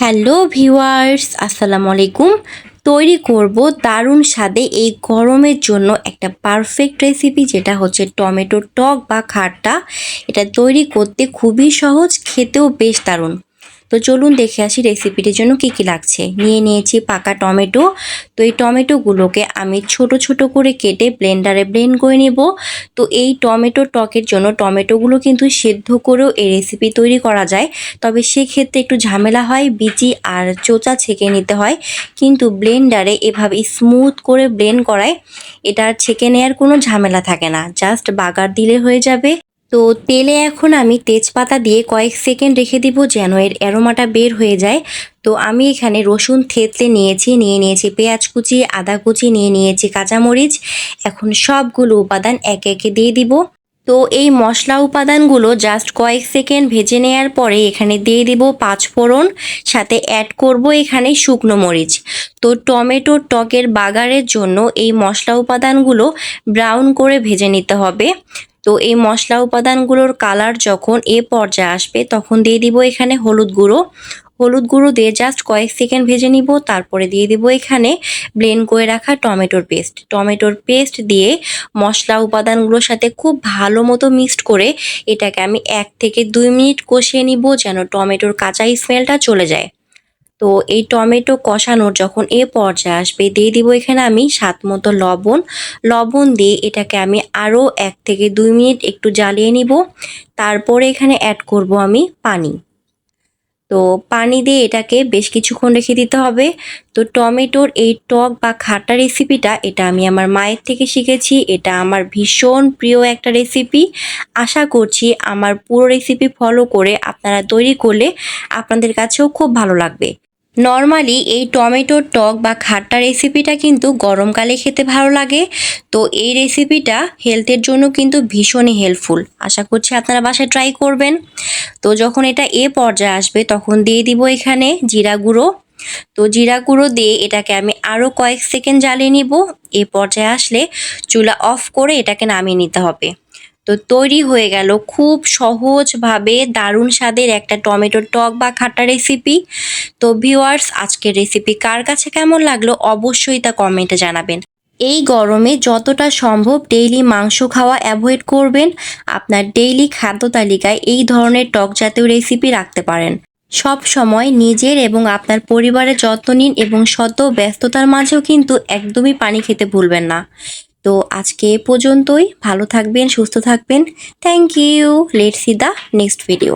Hello viewers আসসালামু আলাইকুম। তৈরি করব দারুণ স্বাদে এই গরমের জন্য একটা পারফেক্ট রেসিপি যেটা হচ্ছে টমেটো টক বা খাট্টা। এটা তৈরি করতে খুবই সহজ, খেতেও বেশ দারুণ। তো চলুন দেখে আসি রেসিপিটির জন্য কি কি লাগছে। নিয়ে নিয়েছি পাকা টমেটো। তো এই টমেটোগুলোকে আমি ছোট ছোট করে কেটে ব্লেন্ডারে ব্লেন্ড করে নেব। তো এই টমেটো টকের জন্য টমেটোগুলো কিন্তু সেদ্ধ করেও এই রেসিপি তৈরি করা যায়। তবে সেক্ষেত্রে একটু ঝামেলা হয়, বিচি আর চোচা ছেঁকে নিতে হয়। কিন্তু ব্লেন্ডারে এভাবে স্মুথ করে ব্লেন্ড করায়, এটা আর ছেঁকে নেওয়ার কোনো ঝামেলা থাকে না। জাস্ট বাগার দিলে হয়ে যাবে। তো তেলে এখন আমি তেজপাতা দিয়ে কয়েক সেকেন্ড রেখে দিব যেন এর অ্যারোমাটা বের হয়ে যায়। তো আমি এখানে রসুন থেতলে নিয়েছি, নিয়ে নিয়েছি পেঁয়াজ কুচি, আদা কুচি, নিয়ে নিয়েছি কাঁচামরিচ। এখন সবগুলো উপাদান একে একে দিয়ে দিব। তো এই মশলা উপাদানগুলো জাস্ট কয়েক সেকেন্ড ভেজে নেওয়ার পরে এখানে দিয়ে দিব পাঁচ ফোড়ন, সাথে অ্যাড করব এখানে শুকনো মরিচ। তো টমেটো টকের বাগারের জন্য এই মশলা উপাদানগুলো ব্রাউন করে ভেজে নিতে হবে। তো এই মশলা উপাদানগুলোর কালার যখন এ পর্যায়ে আসবে, তখন দিয়ে দিব এখানে হলুদ গুঁড়ো। হলুদ গুঁড়ো দিয়ে জাস্ট কয়েক সেকেন্ড ভেজে নিব, তারপরে দিয়ে দিব এখানে ব্লেন্ড করে রাখা টমেটোর পেস্ট টমেটোর পেস্ট দিয়ে মশলা উপাদানগুলোর সাথে খুব ভালো মতো মিক্সড করে এটাকে আমি এক থেকে দুই মিনিট কষিয়ে নিব যেন টমেটোর কাঁচা স্মেলটা চলে যায়। তো এই টমেটো কষানোর যখন এ পর্যায়ে আসবে, দিয়ে দিব এখানে আমি স্বাদ মতো লবণ। লবণ দিয়ে এটাকে আমি আরও এক থেকে দুই মিনিট একটু জ্বালিয়ে নিব। তারপরে এখানে অ্যাড করব আমি পানি। তো পানি দিয়ে এটাকে বেশ কিছুক্ষণ রেখে দিতে হবে। তো টমেটোর এই টক বা খাটা রেসিপিটা এটা আমি আমার মায়ের থেকে শিখেছি। এটা আমার ভীষণ প্রিয় একটা রেসিপি আশা করছি আমার পুরো রেসিপি ফলো করে আপনারা তৈরি করলে আপনাদের কাছেও খুব ভালো লাগবে। নর্মালি এই টমেটোর টক বা খাট্টা রেসিপিটা কিন্তু গরমকালে খেতে ভালো লাগে। তো এই রেসিপিটা হেলথের জন্য কিন্তু ভীষণই হেল্পফুল আশা করছি আপনারা বাসায় ট্রাই করবেন। তো যখন এটা এ পর্যায়ে আসবে, তখন দিয়ে দিব এখানে জিরা গুঁড়ো। তো জিরা গুঁড়ো দিয়ে এটাকে আমি আরও কয়েক সেকেন্ড জ্বালিয়ে নিব। এ পর্যায়ে আসলে চুলা অফ করে এটাকে নামিয়ে নিতে হবে। তো তৈরি হয়ে গেল খুব সহজভাবে দারুণ স্বাদের একটা টমেটোর টক বা খাটা রেসিপি তো ভিউয়ার্স আজকের রেসিপি কার কাছে কেমন লাগল অবশ্যই তা কমেন্টে জানাবেন। এই গরমে যতটা সম্ভব ডেইলি মাংস খাওয়া অ্যাভয়েড করবেন। আপনার ডেইলি খাদ্য তালিকায় এই ধরনের টক জাতীয় রেসিপি রাখতে পারেন। সব সময় নিজের এবং আপনার পরিবারের যত্ন নিন এবং শত ব্যস্ততার মাঝেও কিন্তু একদমই পানি খেতে ভুলবেন না। তো আজকে এ পর্যন্তই। ভালো থাকবেন, সুস্থ থাকবেন। Thank you let see the next video